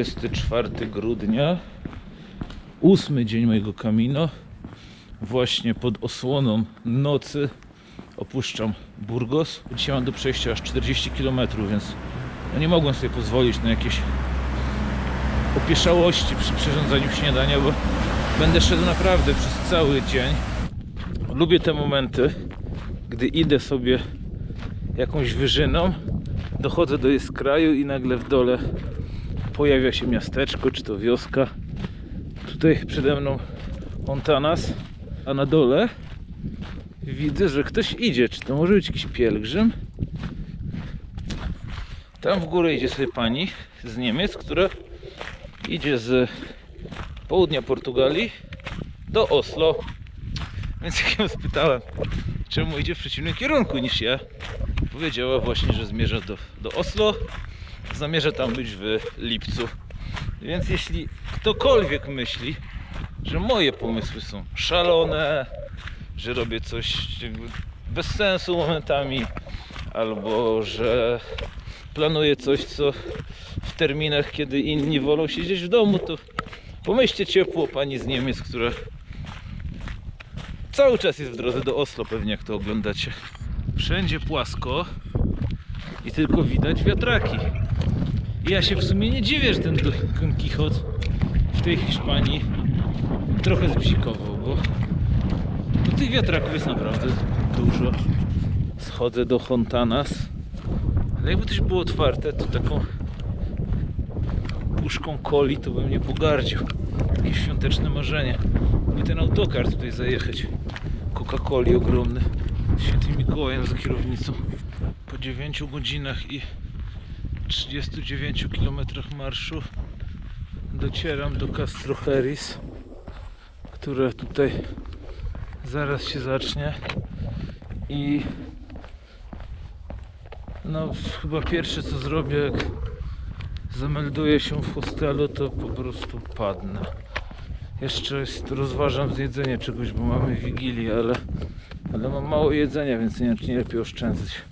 24 grudnia, ósmy dzień mojego kamino. Właśnie pod osłoną nocy opuszczam Burgos. Dzisiaj mam do przejścia aż 40 km, więc no nie mogłem sobie pozwolić na jakieś opieszałości przy przyrządzaniu śniadania, bo będę szedł naprawdę przez cały dzień. Lubię te momenty, gdy idę sobie jakąś wyżyną, dochodzę do jej skraju i nagle w dole pojawia się miasteczko, czy to wioska. Tutaj przede mną Montanas, a na dole widzę, że ktoś idzie. Czy to może być jakiś pielgrzym? Tam w górę idzie sobie pani z Niemiec, która idzie z południa Portugalii do Oslo. Więc jak ją spytałem, czemu idzie w przeciwnym kierunku niż ja, powiedziała właśnie, że zmierza do, do Oslo. Zamierza tam być w lipcu. Więc jeśli ktokolwiek myśli, że moje pomysły są szalone, że robię coś bez sensu momentami, albo że planuję coś, co w terminach, kiedy inni wolą siedzieć w domu, to pomyślcie ciepło pani z Niemiec, która cały czas jest w drodze do Oslo, pewnie jak to oglądacie. Wszędzie płasko i tylko widać wiatraki. I ja się w sumie nie dziwię, że ten Don Quixote w tej Hiszpanii trochę zbzikował, bo tych wiatraków jest naprawdę dużo. Schodzę do Hontanas. Ale jakby coś było otwarte, to taką puszką coli to bym nie pogardził. Takie świąteczne marzenie. I ten autokar tutaj zajechać. Coca-Coli ogromny. Świętym Mikołajem za kierownicą. Po 9 godzinach i 39 km marszu docieram do Castro Heris, które tutaj zaraz się zacznie. I no chyba pierwsze co zrobię jak zamelduję się w hostelu to po prostu padnę. Jeszcze jest, rozważam zjedzenie czegoś bo mamy wigilię ale, ale mam mało jedzenia więc nie, nie lepiej oszczędzać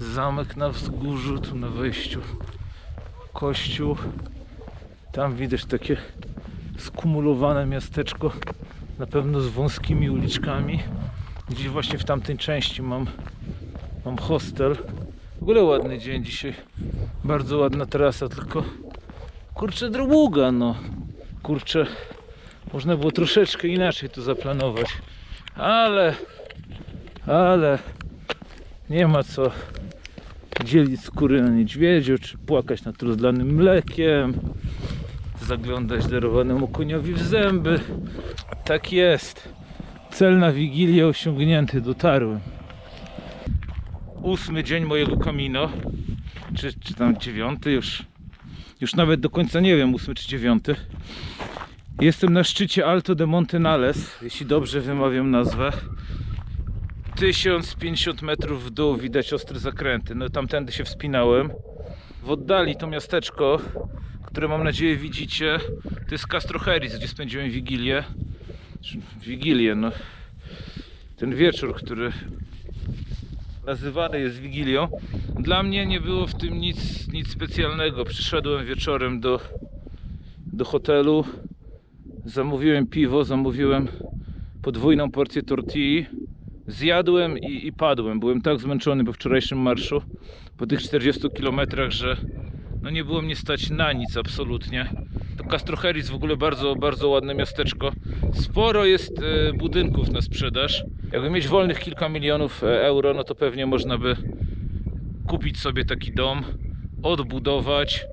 zamek na wzgórzu tu na wejściu. Kościół. Tam widać takie skumulowane miasteczko na pewno z wąskimi uliczkami. Gdzieś właśnie w tamtej części mam mam hostel. W ogóle ładny dzień dzisiaj. Bardzo ładna trasa tylko kurczę długa no. Kurczę można było troszeczkę inaczej to zaplanować. Ale ale nie ma co dzielić skóry na niedźwiedziu, czy płakać nad rozlanym mlekiem, zaglądać darowanemu koniowi w zęby. Tak jest. Cel na Wigilię osiągnięty, dotarłem. Ósmy dzień mojego kamino, czy, czy tam dziewiąty już, już nawet do końca nie wiem, ósmy czy dziewiąty. Jestem na szczycie Alto de Montenales, jeśli dobrze wymawiam nazwę. 1050 metrów w dół widać ostre zakręty. No tamtędy się wspinałem. W oddali to miasteczko, które mam nadzieję widzicie, to jest Castro Heris, gdzie spędziłem Wigilię. Wigilię, no. Ten wieczór, który nazywany jest Wigilią. Dla mnie nie było w tym nic, nic specjalnego. Przyszedłem wieczorem do, do hotelu, zamówiłem piwo, zamówiłem podwójną porcję tortilli zjadłem i, i padłem. Byłem tak zmęczony po wczorajszym marszu, po tych 40 km, że no nie było mnie stać na nic absolutnie. To Castroheris w ogóle bardzo, bardzo ładne miasteczko. Sporo jest e, budynków na sprzedaż. Jakby mieć wolnych kilka milionów e, euro, no to pewnie można by kupić sobie taki dom, odbudować,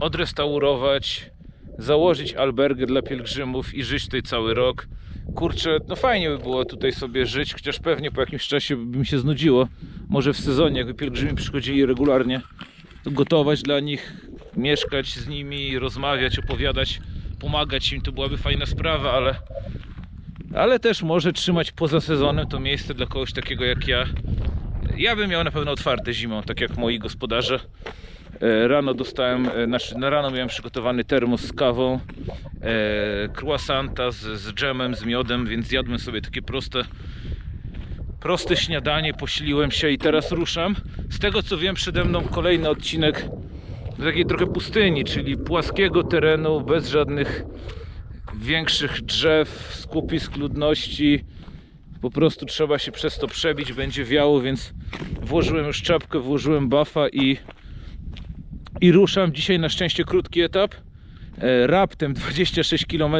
odrestaurować, założyć albergę dla pielgrzymów i żyć tutaj cały rok. Kurczę, no fajnie by było tutaj sobie żyć, chociaż pewnie po jakimś czasie by mi się znudziło. Może w sezonie, jakby pielgrzymi przychodzili regularnie, to gotować dla nich, mieszkać z nimi, rozmawiać, opowiadać, pomagać im, to byłaby fajna sprawa, ale ale też może trzymać poza sezonem to miejsce dla kogoś takiego jak ja. Ja bym miał na pewno otwarte zimą, tak jak moi gospodarze. E, Rano dostałem, e, znaczy na rano miałem przygotowany termos z kawą, e, croissanta z, z dżemem, z miodem, więc zjadłem sobie takie proste, proste śniadanie, posiliłem się i teraz ruszam. Z tego co wiem, przede mną kolejny odcinek do takiej trochę pustyni, czyli płaskiego terenu, bez żadnych większych drzew, skupisk ludności. Po prostu trzeba się przez to przebić, będzie wiało, więc włożyłem już czapkę, włożyłem buffa i, i ruszam. Dzisiaj na szczęście krótki etap. E, Raptem 26 km.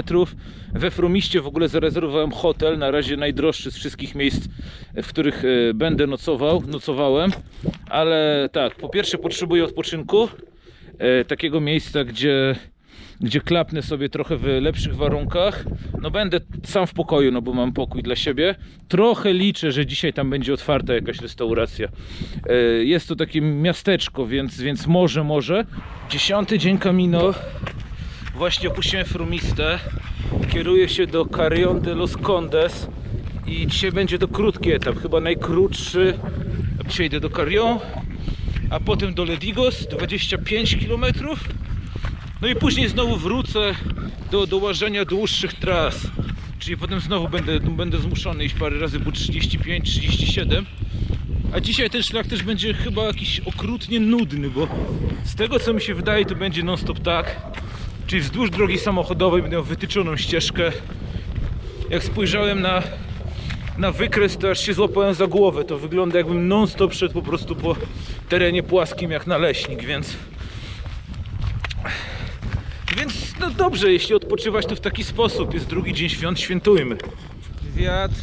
We Frumiście w ogóle zarezerwowałem hotel, na razie najdroższy z wszystkich miejsc, w których e, będę nocował, nocowałem. Ale tak, po pierwsze potrzebuję odpoczynku, e, takiego miejsca, gdzie, gdzie klapnę sobie trochę w lepszych warunkach. No będę sam w pokoju, no bo mam pokój dla siebie. Trochę liczę, że dzisiaj tam będzie otwarta jakaś restauracja. E, Jest to takie miasteczko, więc, więc może, może. Dziesiąty dzień Camino. Właśnie opuściłem Frumistę. Kieruję się do Carrion de los Condes i dzisiaj będzie to krótki etap, chyba najkrótszy. Dzisiaj idę do Carrion, a potem do Ledigos, 25 km. No i później znowu wrócę do dołażenia dłuższych tras. Czyli potem znowu będę, będę zmuszony iść parę razy po 35-37. A dzisiaj ten szlak też będzie chyba jakiś okrutnie nudny, bo z tego co mi się wydaje to będzie non stop tak. Czyli wzdłuż drogi samochodowej będę miał wytyczoną ścieżkę. Jak spojrzałem na, na wykres, to aż się złapałem za głowę. To wygląda jakbym non stop szedł po prostu po terenie płaskim jak naleśnik, więc... Więc no dobrze, jeśli odpoczywać to w taki sposób. Jest drugi dzień świąt, świętujmy. Wiatr,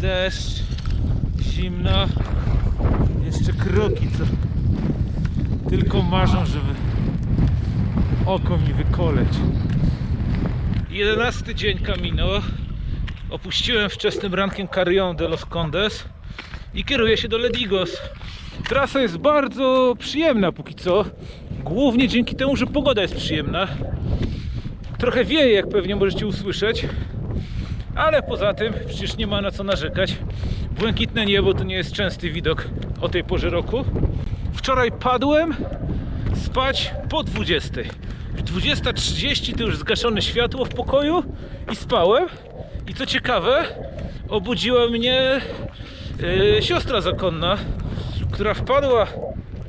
deszcz, zimno, jeszcze kroki, co tylko marzą, żeby oko mi wykoleć. 11 dzień Camino. Opuściłem wczesnym rankiem Carrion de los Condes i kieruję się do Ledigos. Trasa jest bardzo przyjemna póki co. Głównie dzięki temu, że pogoda jest przyjemna. Trochę wieje, jak pewnie możecie usłyszeć. Ale poza tym przecież nie ma na co narzekać. Błękitne niebo to nie jest częsty widok o tej porze roku. Wczoraj padłem spać po 20. W 20.30 to już zgaszone światło w pokoju i spałem. I co ciekawe, obudziła mnie yy, siostra zakonna, która wpadła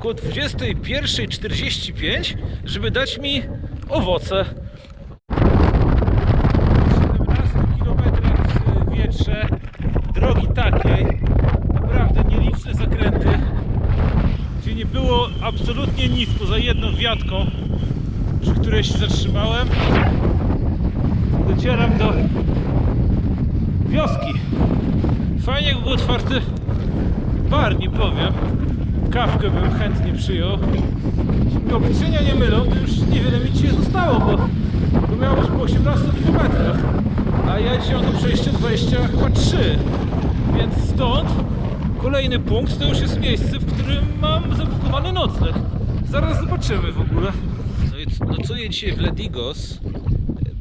około 21.45, żeby dać mi owoce. 17 km w wietrze, drogi takiej, naprawdę nieliczne zakręty, gdzie nie było absolutnie nic poza jedną wiatką, przy której się zatrzymałem. Docieram do wioski. Fajnie jakby był otwarty bar, nie powiem. Kawkę bym chętnie przyjął. Obliczenia nie mylą, to już niewiele mi dzisiaj zostało, bo to miało być po 18 km. A ja dzisiaj mam do przejścia 20 chyba 3. Więc stąd kolejny punkt to już jest miejsce, w którym mam zabukowany nocleg. Zaraz zobaczymy w ogóle. No i no je dzisiaj w Ledigos?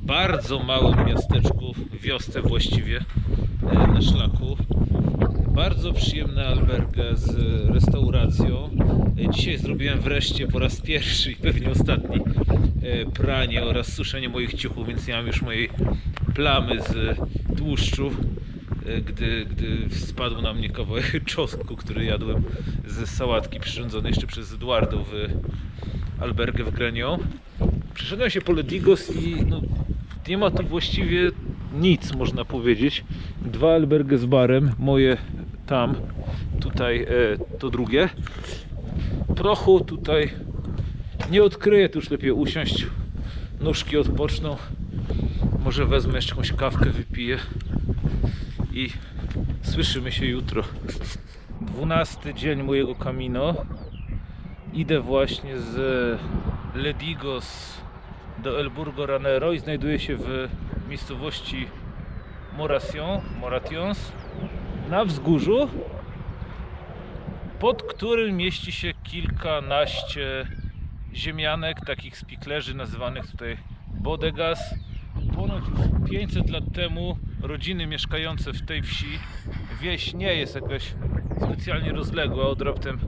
Bardzo małym miasteczku, wiosce właściwie e, na szlaku. Bardzo przyjemna alberga z restauracją. Dzisiaj zrobiłem wreszcie po raz pierwszy i pewnie ostatni e, pranie oraz suszenie moich ciuchów, więc nie mam już mojej plamy z tłuszczu, e, gdy, gdy spadł na mnie kawałek czosnku, który jadłem z sałatki przyrządzonej jeszcze przez Eduardo w albergę w Grenią. Przeszedłem się po Ledigos i no, nie ma tu właściwie nic, można powiedzieć. Dwa albergy z barem, moje tam, tutaj e, to drugie. Prochu tutaj nie odkryję, tu już lepiej usiąść. Nóżki odpoczną. Może wezmę jeszcze jakąś kawkę, wypiję i słyszymy się jutro. 12 dzień mojego Camino. Idę właśnie z Ledigos do El Burgo Ranero i znajduję się w miejscowości Moración, Morations na wzgórzu, pod którym mieści się kilkanaście ziemianek, takich spiklerzy nazywanych tutaj bodegas. Ponoć już 500 lat temu rodziny mieszkające w tej wsi, wieś nie jest jakaś specjalnie rozległa, od raptem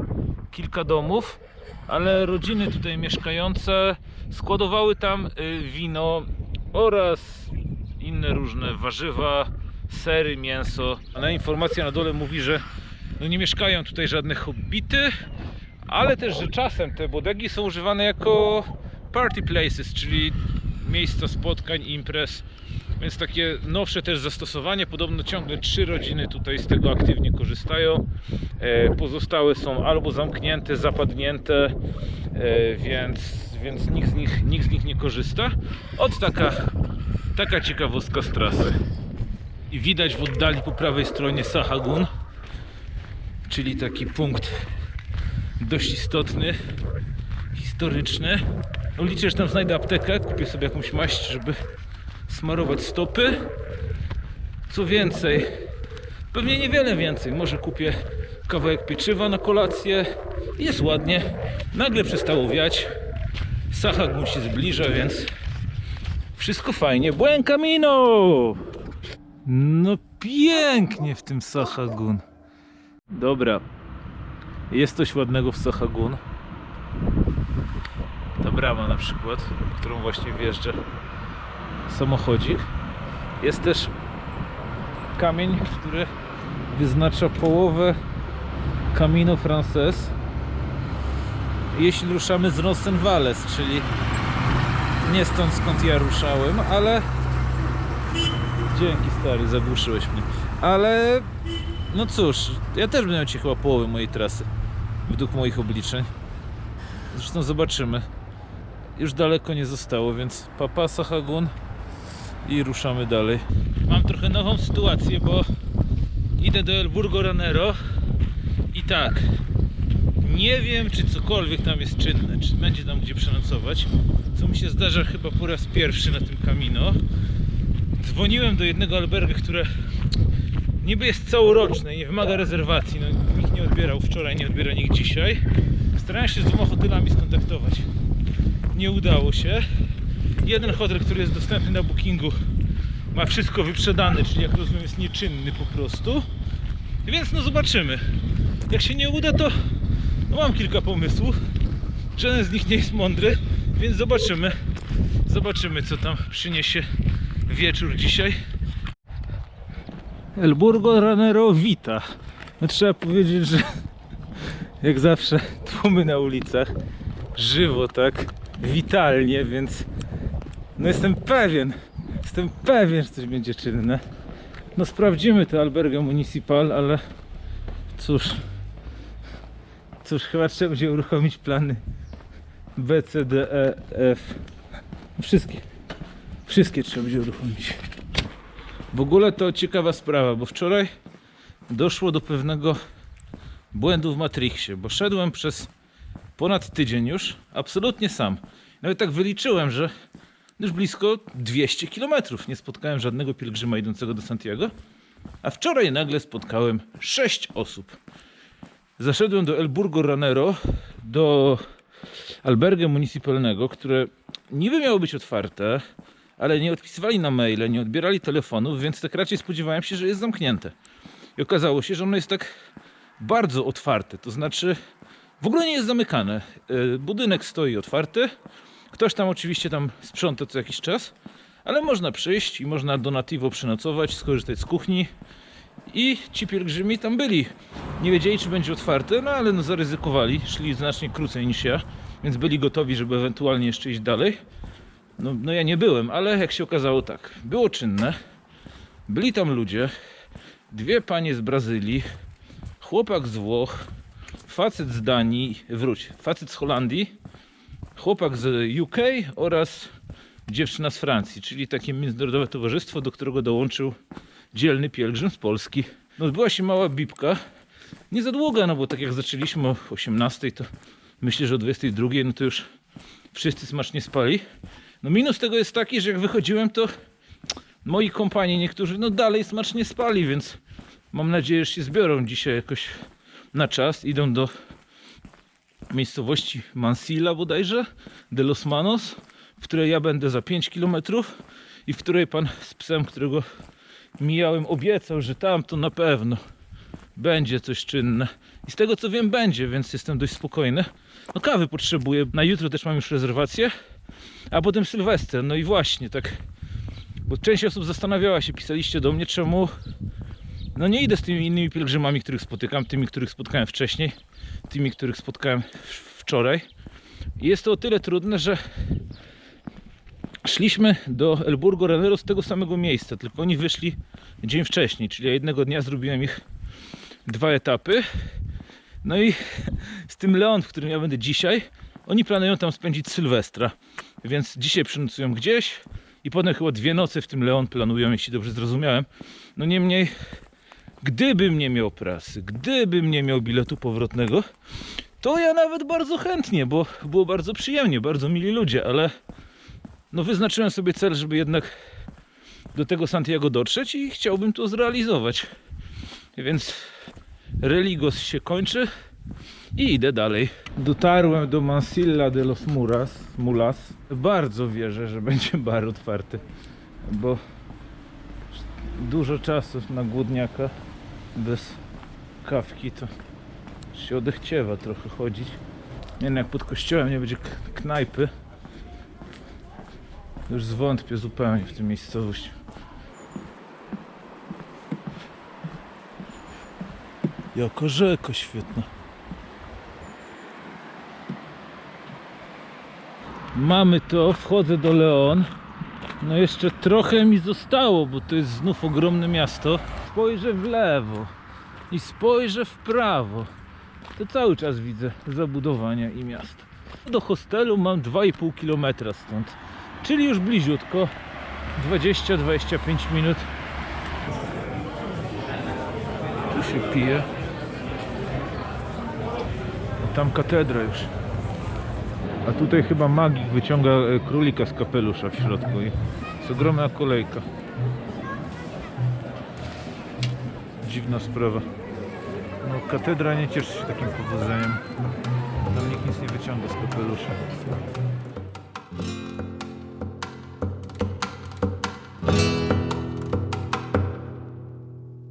kilka domów, ale rodziny tutaj mieszkające składowały tam y, wino oraz inne różne warzywa, sery, mięso. Na informacja na dole mówi, że no nie mieszkają tutaj żadne hobbity, ale też, że czasem te bodegi są używane jako party places, czyli miejsca spotkań, imprez. Więc takie nowsze też zastosowanie. Podobno ciągle trzy rodziny tutaj z tego aktywnie korzystają. E, Pozostałe są albo zamknięte, zapadnięte, e, więc, więc nikt, z nich, nikt z nich nie korzysta. Od taka, taka ciekawostka z trasy. I widać w oddali po prawej stronie Sahagun, czyli taki punkt dość istotny, historyczny. No liczę, że tam znajdę aptekę, kupię sobie jakąś maść, żeby smarować stopy. Co więcej, pewnie niewiele więcej. Może kupię kawałek pieczywa na kolację. Jest ładnie. Nagle przestało wiać. Sahagun się zbliża, więc wszystko fajnie. Buen camino! No pięknie w tym Sahagun. Dobra. Jest coś ładnego w Sahagun. Ta brama na przykład, którą właśnie wjeżdża samochodzik. Jest też kamień, który wyznacza połowę Camino Frances. Jeśli ruszamy z Rosenwales, czyli nie stąd skąd ja ruszałem, ale dzięki stary, zagłuszyłeś mnie. Ale no cóż, ja też będę ci chyba połowę mojej trasy według moich obliczeń. Zresztą zobaczymy. Już daleko nie zostało, więc papa Sahagun i ruszamy dalej. Mam trochę nową sytuację, bo idę do El Burgo Ranero i tak, nie wiem czy cokolwiek tam jest czynne, czy będzie tam gdzie przenocować, co mi się zdarza chyba po raz pierwszy na tym Camino. Dzwoniłem do jednego alberga, które niby jest całoroczne i nie wymaga rezerwacji, no nikt nie odbierał wczoraj, nie odbiera nikt dzisiaj. Starałem się z dwoma hotelami skontaktować. Nie udało się. Jeden hotel, który jest dostępny na bookingu ma wszystko wyprzedane, czyli jak rozumiem jest nieczynny po prostu. Więc no zobaczymy. Jak się nie uda to no mam kilka pomysłów. Żaden z nich nie jest mądry, więc zobaczymy. Zobaczymy co tam przyniesie wieczór dzisiaj. El Burgo Ranero. No, trzeba powiedzieć, że jak zawsze tłumy na ulicach. Żywo, tak? Witalnie, więc no jestem pewien, jestem pewien, że coś będzie czynne. No sprawdzimy to Alberga Municipal, ale cóż, cóż, chyba trzeba będzie uruchomić plany B, C, D, E, F. Wszystkie, wszystkie trzeba będzie uruchomić. W ogóle to ciekawa sprawa, bo wczoraj doszło do pewnego błędu w Matrixie, bo szedłem przez ponad tydzień już, absolutnie sam. Nawet tak wyliczyłem, że już blisko 200 km nie spotkałem żadnego pielgrzyma idącego do Santiago, a wczoraj nagle spotkałem 6 osób. Zaszedłem do El Burgo Ranero, do albergu municipalnego, które niby miało być otwarte, ale nie odpisywali na maile, nie odbierali telefonów, więc tak raczej spodziewałem się, że jest zamknięte. I okazało się, że ono jest tak bardzo otwarte, to znaczy w ogóle nie jest zamykane. E, Budynek stoi otwarty. Ktoś tam oczywiście tam sprząta co jakiś czas, ale można przyjść i można donativo przenocować, skorzystać z kuchni. I ci pielgrzymi tam byli. Nie wiedzieli, czy będzie otwarte, no ale no zaryzykowali. Szli znacznie krócej niż ja, więc byli gotowi, żeby ewentualnie jeszcze iść dalej. No, no ja nie byłem, ale jak się okazało tak, było czynne. Byli tam ludzie, dwie panie z Brazylii, chłopak z Włoch, facet z Danii, wróć, facet z Holandii, chłopak z UK oraz dziewczyna z Francji, czyli takie międzynarodowe towarzystwo, do którego dołączył dzielny pielgrzym z Polski. No, odbyła się mała bibka, nie za długa, no bo tak jak zaczęliśmy o 18, to myślę, że o 22, no to już wszyscy smacznie spali. No minus tego jest taki, że jak wychodziłem, to moi kompani niektórzy no dalej smacznie spali, więc mam nadzieję, że się zbiorą dzisiaj jakoś na czas. Idą do miejscowości Mansilla bodajże, de Los Manos, w której ja będę za 5 km i w której pan z psem, którego mijałem, obiecał, że tam to na pewno będzie coś czynne. I z tego co wiem będzie, więc jestem dość spokojny. No kawy potrzebuję, na jutro też mam już rezerwację, a potem Sylwester. No i właśnie tak, bo część osób zastanawiała się, pisaliście do mnie, czemu no nie idę z tymi innymi pielgrzymami, których spotykam, tymi, których spotkałem wcześniej. tymi, których spotkałem wczoraj. Jest to o tyle trudne, że szliśmy do Elburgo Ranero z tego samego miejsca, tylko oni wyszli dzień wcześniej, czyli ja jednego dnia zrobiłem ich dwa etapy. No i z tym Leon, w którym ja będę dzisiaj, oni planują tam spędzić Sylwestra. Więc dzisiaj przynocują gdzieś i potem chyba dwie noce w tym Leon planują, jeśli dobrze zrozumiałem. No niemniej, gdybym nie miał prasy, gdybym nie miał biletu powrotnego, to ja nawet bardzo chętnie, bo było bardzo przyjemnie, bardzo mili ludzie, ale no wyznaczyłem sobie cel, żeby jednak do tego Santiago dotrzeć i chciałbym to zrealizować. Więc Religos się kończy i idę dalej. Dotarłem do Mansilla de los Muras, Mulas. Bardzo wierzę, że będzie bar otwarty, bo dużo czasu na głodniaka bez kawki to się odechciewa trochę chodzić. Nie wiem, jak pod kościołem nie będzie knajpy, już zwątpię zupełnie w tę miejscowość. Jaka rzeka świetna. Mamy to, wchodzę do Leon. No jeszcze trochę mi zostało, bo to jest znów ogromne miasto. Spojrzę w lewo i spojrzę w prawo. To cały czas widzę zabudowania i miasto. Do hostelu mam 2,5 km stąd, czyli już bliziutko 20-25 minut. Tu się pije. Tam katedra już. A tutaj chyba magik wyciąga e, królika z kapelusza w środku i jest ogromna kolejka. Dziwna sprawa. No katedra nie cieszy się takim powodzeniem. Tam nikt nic nie wyciąga z kapelusza.